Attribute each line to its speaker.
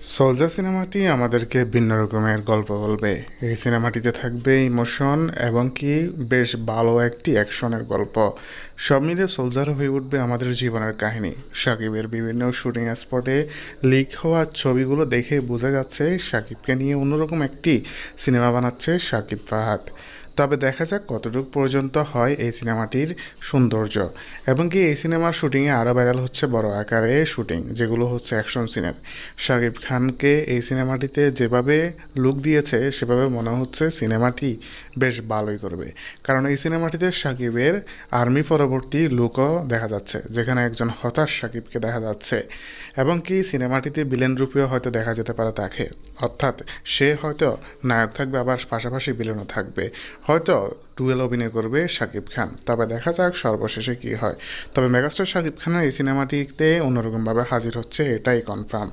Speaker 1: Soldier সিনেমাটি আমাদেরকে ভিন্ন রকমের গল্প বলবে। এই সিনেমাটিতে থাকবে ইমোশন এবং কি বেশ ভালো একটি অ্যাকশনের গল্প। সব মিলে সোলজার হয়ে উঠবে আমাদের জীবনের কাহিনী। সাকিবের বিভিন্ন শুটিং স্পটে লিক হওয়া ছবিগুলো দেখে বোঝা যাচ্ছে সাকিবকে নিয়ে অন্যরকম একটি সিনেমা বানাচ্ছে সাকিব ফাহাদ। তবে দেখা যাক কতটুকু পর্যন্ত হয় এই সিনেমাটির সৌন্দর্য। এবং কি এই সিনেমার শুটিংয়ে আরও ভাইরাল হচ্ছে বড় আকারে শুটিং, যেগুলো হচ্ছে অ্যাকশন সিনের। শাকিব খানকে এই সিনেমাটিতে যেভাবে লুক দিয়েছে, সেভাবে মনে হচ্ছে সিনেমাটি বেশ ভালোই করবে। কারণ এই সিনেমাটিতে শাকিবের আর্মি পরবর্তী লুকও দেখা যাচ্ছে, যেখানে একজন হতাশ শাকিবকে দেখা যাচ্ছে। এবং কি সিনেমাটিতে বিলেন রূপেও হয়তো দেখা যেতে পারে তাকে। অর্থাৎ সে হয়তো নায়ক থাকবে, আবার পাশাপাশি বিলেনও থাকবে। হয়তো টুয়েল অভিনয় করবে শাকিব খান। তবে দেখা যাক সর্বশেষে কি হয়। তবে মেগাস্টার শাকিব খানের এই সিনেমাটিতে অন্যরকমভাবে হাজির হচ্ছে, এটাই কনফার্ম